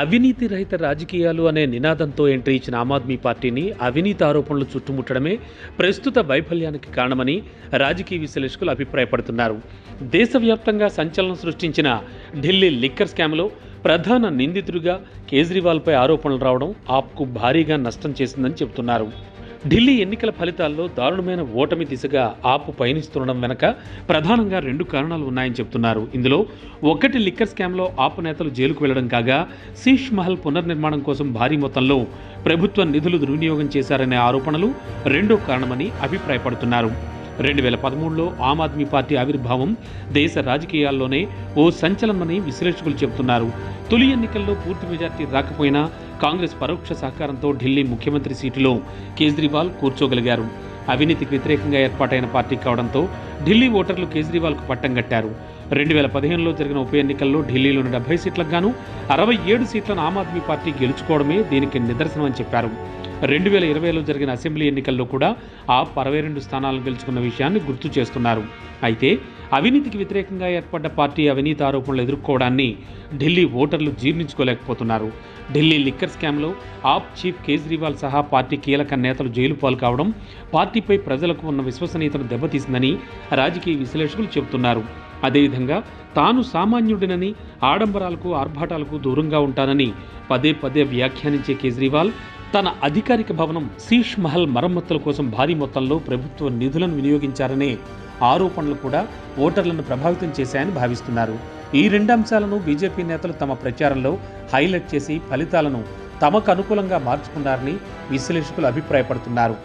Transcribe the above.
అవినీతి రహిత రాజకీయాలు అనే నినాదంతో ఎంట్రీ ఇచ్చిన ఆమ్ ఆద్మీ పార్టీని అవినీతి ఆరోపణలు చుట్టుముట్టడమే ప్రస్తుత వైఫల్యానికి కారణమని రాజకీయ విశ్లేషకులు అభిప్రాయపడుతున్నారు. దేశవ్యాప్తంగా సంచలనం సృష్టించిన ఢిల్లీ లిక్కర్ స్కామ్లో ప్రధాన నిందితుడిగా కేజ్రీవాల్పై ఆరోపణలు రావడం ఆప్కు భారీగా నష్టం చేసిందని చెబుతున్నారు. ఢిల్లీ ఎన్నికల ఫలితాల్లో దారుణమైన ఓటమి దిశగా ఆపు పయనిస్తుండడం వెనక ప్రధానంగా రెండు కారణాలు ఉన్నాయని చెబుతున్నారు ఇందులో ఒకటి లిక్కర్ స్కామ్లో ఆపు నేతలు జైలుకు వెళ్ళడం కాగా శీష్ మహల్ పునర్నిర్మాణం కోసం భారీ మొత్తంలో ప్రభుత్వ నిధులు దుర్వినియోగం చేశారనే ఆరోపణలు రెండో కారణమని అభిప్రాయపడుతున్నారు. రెండు వేల పదమూడులో ఆమ్ ఆద్మీ పార్టీ ఆవిర్భావం దేశ రాజకీయాల్లోనే ఓ సంచలనమని విశ్లేషకులు చెబుతున్నారు. తొలి ఎన్నికల్లో పూర్తి మెజార్టీ రాకపోయినా కాంగ్రెస్ పరోక్ష సహకారంతో ఢిల్లీ ముఖ్యమంత్రి సీటులో కేజ్రీవాల్ కూర్చోగలిగారు. అవినీతికి వ్యతిరేకంగా ఏర్పాటైన పార్టీ కావడంతో ఢిల్లీ ఓటర్లు కేజ్రీవాల్కు పట్టం కట్టారు. రెండు వేల పదిహేనులో జరిగిన ఉప ఎన్నికల్లో ఢిల్లీలోని డెబ్బై సీట్లకు గాను అరవై ఏడు సీట్లను ఆమ్ ఆద్మీ పార్టీ గెలుచుకోవడమే దీనికి నిదర్శనం అని చెప్పారు. రెండు వేల ఇరవైలో జరిగిన అసెంబ్లీ ఎన్నికల్లో కూడా ఆప్ అరవై రెండు స్థానాలను గెలుచుకున్న విషయాన్ని గుర్తు చేస్తున్నారు. అయితే అవినీతికి వ్యతిరేకంగా ఏర్పడ్డ పార్టీ అవినీతి ఆరోపణలు ఎదుర్కోవడాన్ని ఢిల్లీ ఓటర్లు జీర్ణించుకోలేకపోతున్నారు. ఢిల్లీ లిక్కర్ స్కామ్లో ఆప్ చీఫ్ కేజ్రీవాల్ సహా పార్టీ కీలక నేతలు జైలు పాలు కావడం పార్టీపై ప్రజలకు ఉన్న విశ్వసనీయతను దెబ్బతీసిందని రాజకీయ విశ్లేషకులు చెబుతున్నారు. అదేవిధంగా తాను సామాన్యుడినని ఆడంబరాలకు ఆర్భాటాలకు దూరంగా ఉంటానని పదే పదే వ్యాఖ్యానించే కేజ్రీవాల్ తన అధికారిక భవనం శీష్ మహల్ మరమ్మతుల కోసం భారీ మొత్తంలో ప్రభుత్వ నిధులను వినియోగించారనే ఆరోపణలు కూడా ఓటర్లను ప్రభావితం చేశాయని భావిస్తున్నారు. ఈ రెండు అంశాలను బీజేపీ నేతలు తమ ప్రచారంలో హైలైట్ చేసి ఫలితాలను తమకు అనుకూలంగా మార్చుకున్నారని విశ్లేషకులు అభిప్రాయపడుతున్నారు.